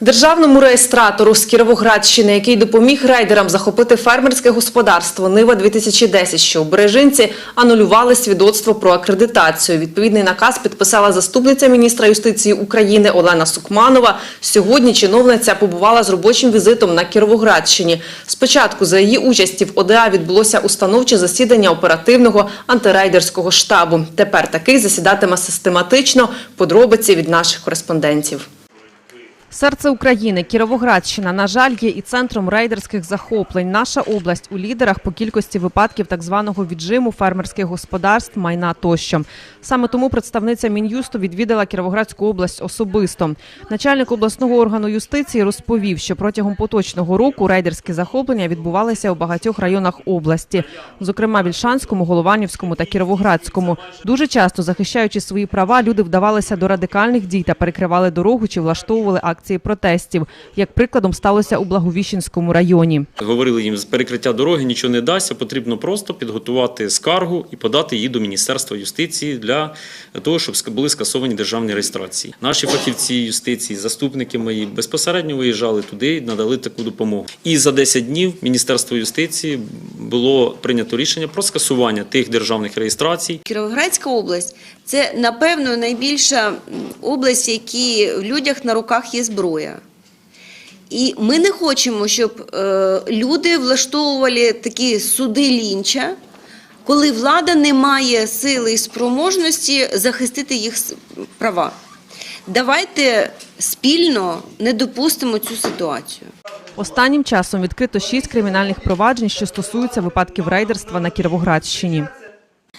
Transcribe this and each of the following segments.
Державному реєстратору з Кіровоградщини, який допоміг рейдерам захопити фермерське господарство Нива 2010, що у Бережинці анулювали свідоцтво про акредитацію. Відповідний наказ підписала заступниця міністра юстиції України Олена Сукманова. Сьогодні чиновниця побувала з робочим візитом на Кіровоградщині. Спочатку за її участі в ОДА відбулося установче засідання оперативного антирейдерського штабу. Тепер такий засідатиме систематично. Подробиці від наших кореспондентів. Серце України, Кіровоградщина, на жаль, є і центром рейдерських захоплень. Наша область у лідерах по кількості випадків так званого віджиму фермерських господарств, майна тощо. Саме тому представниця Мін'юсту відвідала Кіровоградську область особисто. Начальник обласного органу юстиції розповів, що протягом поточного року рейдерські захоплення відбувалися у багатьох районах області, зокрема Вільшанському, Голованівському та Кіровоградському. Дуже часто захищаючи свої права, люди вдавалися до радикальних дій та перекривали дорогу чи влаштовували акції протестів. Як прикладом сталося у Благовіщенському районі. Говорили їм, з перекриття дороги нічого не дасть, потрібно просто підготувати скаргу і подати її до Міністерства юстиції для того, щоб ска- були скасовані державні реєстрації. Наші фахівці юстиції, заступники мої безпосередньо виїжджали туди і надали таку допомогу. І за 10 днів Міністерство юстиції було прийнято рішення про скасування тих державних реєстрацій, Кіровоградська область це напевно найбільша в якій в людях на руках є зброя. І ми не хочемо, щоб е, люди влаштовували такі суди лінча, коли влада не має сили і спроможності захистити їх права. Давайте спільно не допустимо цю ситуацію. Останнім часом відкрито шість кримінальних проваджень, що стосуються випадків рейдерства на Кіровоградщині.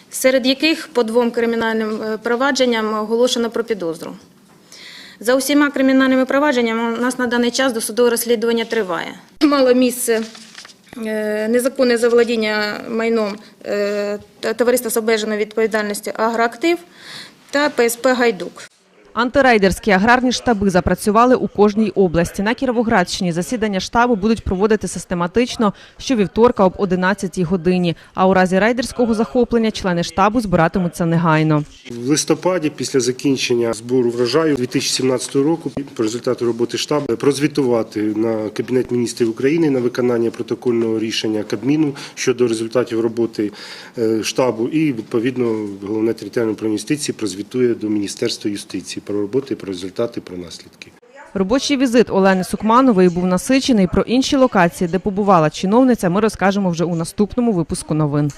Серед яких по двом кримінальним е, провадженням оголошено про підозру. За усіма кримінальними провадженнями у нас на даний час досудове розслідування триває. Мало місце е, незаконне заволодіння майном е, товариства з обмеженою відповідальністю «Агроактив» та ПСП «Гайдук». Антирейдерські аграрні штаби запрацювали у кожній області. На Кіровоградщині засідання штабу будуть проводити систематично щовівторка об 11 годині. А у разі рейдерського захоплення члени штабу збиратимуться негайно. В листопаді, після закінчення збору врожаю 2017 року, по результату роботи штабу прозвітувати на Кабінет міністрів України на виконання протокольного рішення Кабміну щодо результатів роботи е, штабу, і відповідно головне територіальне управління юстиції прозвітує до Міністерства юстиції про роботи, про результати, про наслідки. Робочий візит Олени Сукманової був насичений. Про інші локації, де побувала чиновниця, ми розкажемо вже у наступному випуску новин.